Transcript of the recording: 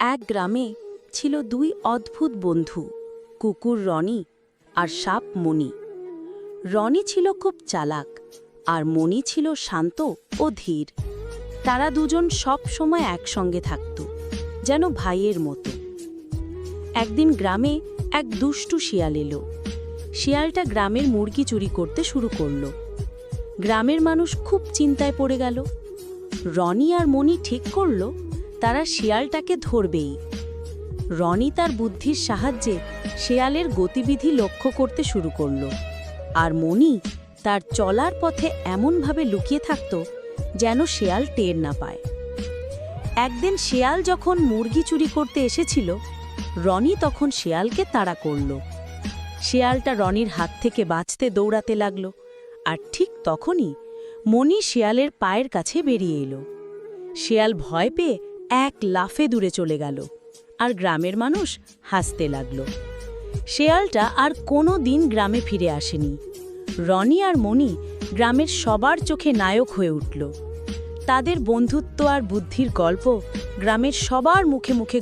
এক গ্রামে ছিল দুই অদ্ভুত বন্ধু, কুকুর রনি আর সাপ মণি। রনি ছিল খুব চালাক আর মণি ছিল শান্ত ও ধীর। তারা দুজন সব সময় একসঙ্গে থাকত, যেন ভাইয়ের মতো। একদিন গ্রামে এক দুষ্টু শিয়াল এলো। শিয়ালটা গ্রামের মুরগি চুরি করতে শুরু করল। গ্রামের মানুষ খুব চিন্তায় পড়ে গেল। রনি আর মণি ঠিক করল তারা শিয়ালটাকে ধরবেই। রনি তার বুদ্ধির সাহায্যে শেয়ালের গতিবিধি লক্ষ্য করতে শুরু করল। আর মণি তার চলার পথে এমনভাবে লুকিয়ে থাকত যেন শেয়াল টের না পায়। একদিন শেয়াল যখন মুরগি চুরি করতে এসেছিল, রনি তখন শেয়ালকে তাড়া করল। শেয়ালটা রনির হাত থেকে বাঁচতে দৌড়াতে লাগল, আর ঠিক তখনই মণি শেয়ালের পায়ের কাছে বেরিয়ে এলো। শেয়াল ভয় পেয়ে এক লাফে দূরে চলে গেল, আর গ্রামের মানুষ হাসতে লাগল। শেয়ালটা আর কোনো দিন গ্রামে ফিরে আসেনি। রনি আর মণি গ্রামের সবার চোখে নায়ক হয়ে উঠল। তাদের বন্ধুত্ব আর বুদ্ধির গল্প গ্রামের সবার মুখে মুখে